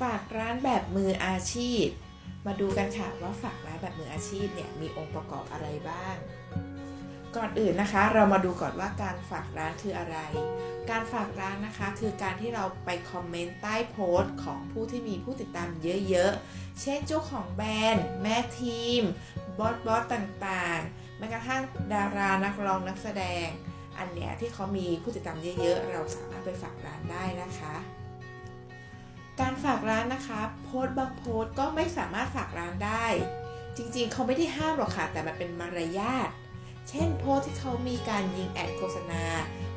ฝากร้านแบบมืออาชีพ มาดูกันค่ะว่าฝากร้านแบบมืออาชีพเนี่ยมีองค์ประกอบอะไรบ้าง ก่อนอื่นนะคะ เรามาดูก่อนว่าการฝากร้านคืออะไร การฝากร้านนะคะคือการที่เราไปคอมเมนต์ใต้โพสต์ของผู้ที่มีผู้ติดตามเยอะๆ เช่นเจ้าของแบรนด์ แม่ทีม บอสบอสต่างๆ แม้กระทั่งดารานักร้องนักแสดง อันเนี้ยที่เขามีผู้ติดตามเยอะๆ เราสามารถไปฝากร้านได้นะคะ การฝากร้านนะคะโพสต์บางโพสต์ก็ไม่สามารถฝากร้านได้ จริงๆ เขาไม่ได้ห้ามหรอกค่ะ แต่มันเป็นมารยาทเช่นโพสต์ที่เขามีการยิงแอดโฆษณา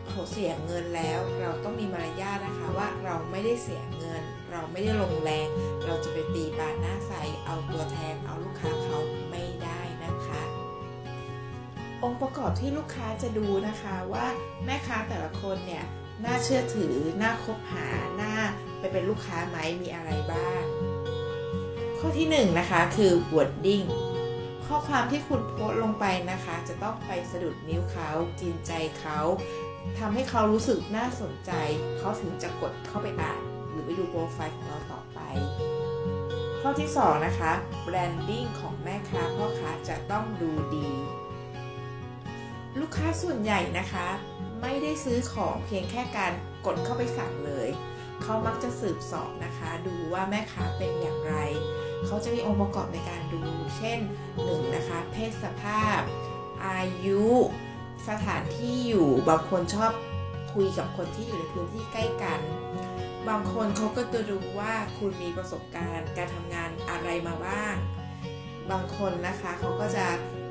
เขาเสียเงินแล้ว เราต้องมีมารยาทนะคะว่าเราไม่ได้เสียเงิน เราไม่ได้ลงแรง เราจะไปตีปาหน้าใสเอาตัวแทนเอาลูกค้าเขาไม่ได้นะคะ องค์ประกอบที่ลูกค้าจะดูนะคะว่าแม่ค้าแต่ละคนเนี่ยน่าเชื่อถือน่าคบหาน่า ไปเป็นลูกค้าไหมมีอะไรบ้าง ข้อที่หนึ่งนะคะคือ wording ข้อความที่คุณโพสลงไปนะคะ จะต้องไปสะดุดนิ้วเขากินใจเขาทำให้เขารู้สึกน่าสนใจ เขาถึงจะกดเข้าไปอ่านหรือไปดูโปรไฟล์ของเราต่อไป ข้อที่ 2 นะคะ branding ของแม่ค้าพ่อค้าจะต้องดูดี ลูกค้าส่วนใหญ่นะคะ ไม่ได้ซื้อของเพียงแค่การกดเข้าไปสั่งเลย เขามักจะสืบสอบนะคะ ดูว่าแม่ค้าเป็นอย่างไร เขาจะมีองค์ประกอบในการดู เช่น 1. นะคะ เพศสภาพ อายุ สถานที่อยู่ บางคนชอบคุยกับคนที่อยู่ในพื้นที่ใกล้กัน บางคนเขาก็จะดูว่าคุณมีประสบการณ์ การทำงานอะไรมาบ้าง บางคนนะคะเขาก็จะ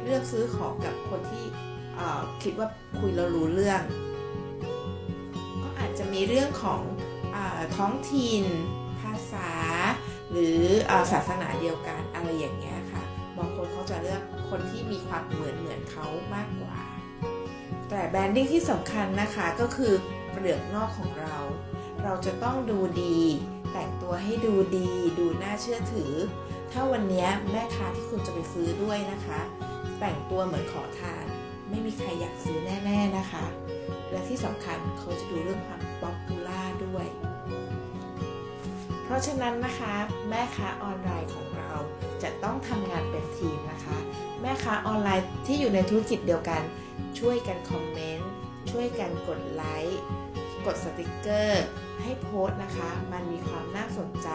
เลือกซื้อของกับคนที่คิดว่าคุยแล้วรู้เรื่อง ก็อาจจะมีเรื่องของ ท้องถิ่น ภาษา หรือศาสนาเดียวกันอะไรอย่างเงี้ยค่ะบางคนเขาจะเลือกคนที่มีความเหมือนเหมือนเขามากกว่า แต่แบรนดิ้งที่สำคัญนะคะก็คือเปลือกนอกของเรา เราจะต้องดูดี แต่งตัวให้ดูดี ดูน่าเชื่อถือ ถ้าวันนี้แม่ค้าที่คุณจะไปซื้อด้วยนะคะ แต่งตัวเหมือนขอทาน ไม่มีใครอยากซื้อแน่ ๆนะคะ และที่สำคัญเขาจะดูเรื่องความป๊อป ราะฉะนั้นนะคะแม่ค้าออนไลน์ของเราจะต้องทำงานเป็นทีมนะคะ แม่ค้าออนไลน์ที่อยู่ในธุรกิจเดียวกัน ช่วยกันคอมเมนต์ช่วยกันกดไลค์กดสติกเกอร์ให้โพสต์นะคะ มันมีความน่าสนใจ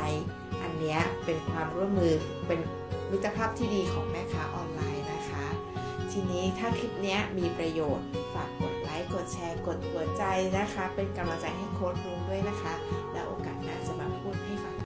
อันนี้เป็นความร่วมมือเป็นมิตรภาพที่ดีของแม่ค้าออนไลน์นะคะ ทีนี้ถ้าคลิปนี้มีประโยชน์ฝากกด กดแชร์กดหัวใจนะคะ เป็นกำลังใจให้โค้ดรูมด้วยนะคะ แล้วโอกาสหน้าจะมาพูดให้ฟัง